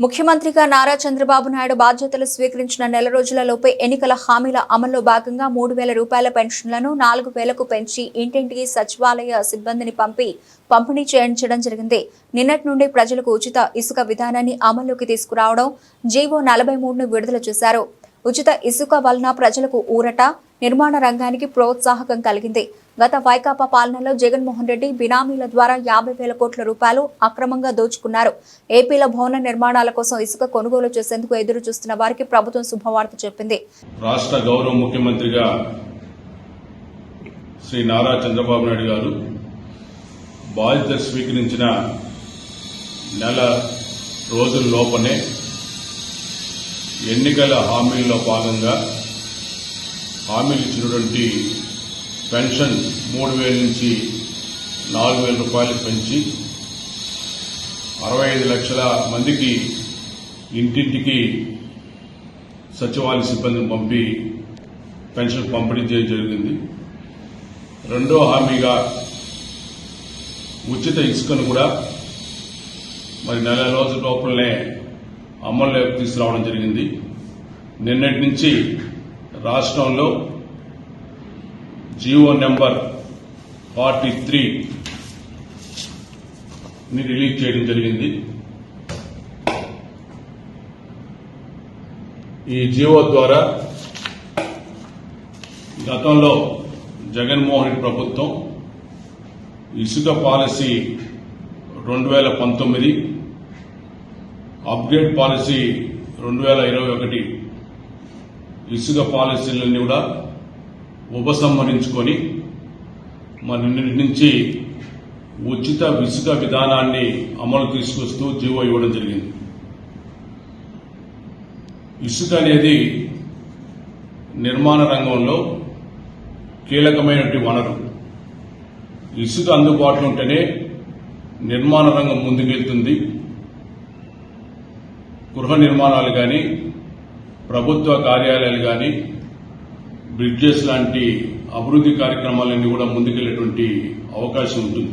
ముఖ్యమంత్రిగా నారా చంద్రబాబు నాయుడు బాధ్యతలు స్వీకరించిన నెల రోజులలోపే ఎన్నికల హామీల అమల్లో భాగంగా మూడు వేల రూపాయల పెన్షన్లను నాలుగు వేలకు పెంచి ఇంటింటికి సచివాలయ సిబ్బందిని పంపి పంపిణీ చేయించడం జరిగింది. నిన్నటి నుండి ప్రజలకు ఉచిత ఇసుక విధానాన్ని అమల్లోకి తీసుకురావడం జీవో నలభై మూడును విడుదల చేశారు. ఉచిత ఇసుక వలన ప్రజలకు ఊరట నిర్మాణ రంగానికి ప్రోత్సాహకం కలిగింది. గత వైకాపా పాలనలో జగన్మోహన్ రెడ్డి బినామీల ద్వారా యాభై వేల కోట్ల రూపాయలు అక్రమంగా దోచుకున్నారు. ఏపీలో భవన నిర్మాణాల కోసం ఇసుక కొనుగోలు చేసేందుకు ఎదురు చూస్తున్న వారికి ప్రభుత్వం శుభవార్త చెప్పింది. రాష్ట్ర గౌరవ ముఖ్యమంత్రిగా శ్రీ నారా చంద్రబాబు నాయుడు గారు బాధ్యత స్వీకరించిన నెల రోజుల లోపనే ఎన్నికల హామీల్లో భాగంగా హామీలు ఇచ్చినటువంటి పెన్షన్ మూడు వేల నుంచి నాలుగు వేల రూపాయలు పెంచి అరవై ఐదు లక్షల మందికి ఇంటింటికి సచివాలయ సిబ్బందిని పంపి పెన్షన్ పంపిణీ చేయడం జరిగింది. రెండో హామీగా ఉచిత ఇసుకను కూడా మరి నెల రోజుల లోపలనే అమల్లోకి తీసుకురావడం జరిగింది. నిన్నటి నుంచి రాష్ట్రంలో జీవో నెంబర్ ఫార్టీ త్రీని రిలీజ్ చేయడం జరిగింది. ఈ జీవో ద్వారా గతంలో జగన్మోహన్ రెడ్డి ప్రభుత్వం ఇసుక పాలసీ రెండు వేల పంతొమ్మిది అప్గ్రేడ్ పాలసీ రెండు వేల ఇరవై ఒకటి ఇసుక పాలసీలన్నీ కూడా ఉపసంహరించుకొని మరి నిన్నటి నుంచి ఉచిత ఇసుక విధానాన్ని అమలు తీసుకొస్తూ జీవో ఇవ్వడం జరిగింది. ఇసుక అనేది నిర్మాణ రంగంలో కీలకమైనటువంటి వనరు. ఇసుక అందుబాటులో ఉంటేనే నిర్మాణ రంగం ముందుకెళ్తుంది. గృహ నిర్మాణాలు కానీ ప్రభుత్వ కార్యాలయాలు కానీ బ్రిడ్జెస్ లాంటి అభివృద్ధి కార్యక్రమాలన్నీ కూడా ముందుకెళ్ళేటువంటి అవకాశం ఉంటుంది.